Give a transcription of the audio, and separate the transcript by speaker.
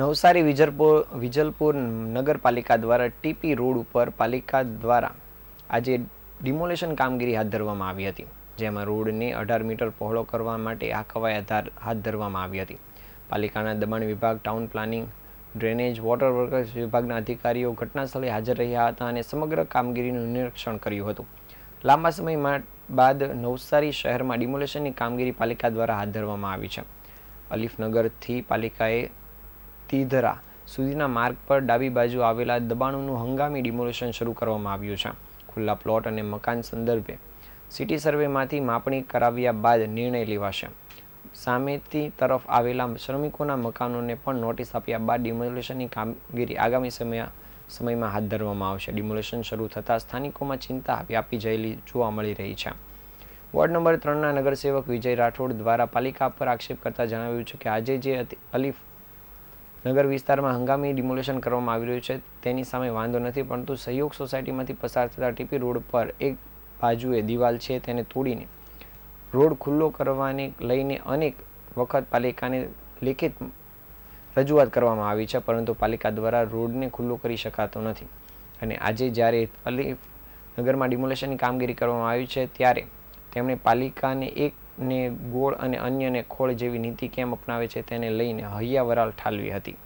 Speaker 1: નવસારી વિજલપુર વિજલપુર નગરપાલિકા દ્વારા TP road ઉપર પાલિકા દ્વારા આજે ડિમોલેશન કામગીરી હાથ ધરવામાં આવી હતી, જેમાં રોડને અઢાર મીટર પહોળો કરવા માટે આ કવાયત હાથ ધરવામાં આવી હતી. પાલિકાના દબાણ વિભાગ, town planning, drainage, water workers વિભાગના અધિકારીઓ ઘટના સ્થળે હાજર રહ્યા હતા અને સમગ્ર કામગીરીનું નિરીક્ષણ કર્યું હતું. લાંબા સમય બાદ નવસારી શહેરમાં ડિમોલેશનની કામગીરી પાલિકા દ્વારા હાથ ધરવામાં આવી છે. અલીફનગરથી પાલિકાએ તીધરા સુધીના માર્ગ પર ડાબી બાજુ આવેલા દબાણોનું હંગામી ડિમોલેશન શરૂ કરવામાં આવ્યું છે. ખુલ્લા પ્લોટ અને મકાન સંદર્ભે સિટી સર્વેમાંથી માપણી કરાવ્યા બાદ નિર્ણય લેવાશે. સામેથી તરફ આવેલા શ્રમિકોના મકાનોને પણ નોટિસ આપ્યા બાદ ડિમોલેશનની કામગીરી આગામી સમય, સમયમાં હાથ ધરવામાં આવશે. ડિમોલેશન શરૂ થતાં સ્થાનિકોમાં ચિંતા વ્યાપી જયેલી જોવા મળી રહી છે. વોર્ડ નંબર ત્રણના નગરસેવક વિજય રાઠોડ દ્વારા પાલિકા પર આક્ષેપ કરતા જણાવ્યું છે કે આજે જે અલીફ નગર વિસ્તારમાં હંગામી ડિમોલેશન કરવામાં આવી રહ્યું છે. તેની સામે વાંધો નથી, પરંતુ સહયોગ સોસાયટીમાંથી પસાર થતા ટીપી રોડ પર એક બાજુએ દિવાલ છે, તેને તોડીને રોડ ખુલ્લો કરવાને લઈને અનેક વખત પાલિકાને લેખિત રજૂઆત કરવામાં આવી છે, પરંતુ પાલિકા દ્વારા રોડને ખુલ્લો કરી શકાતો નથી. અને આજે જ્યારે નગરમાં ડિમોલેશનની કામગીરી કરવામાં આવી છે, ત્યારે તેમણે પાલિકાને એકને ગોળ અને અન્યને ખોળ જેવી નીતિ કેમ અપનાવે છે તેને લઈને હૈયાવરાલ ઠાલવી હતી.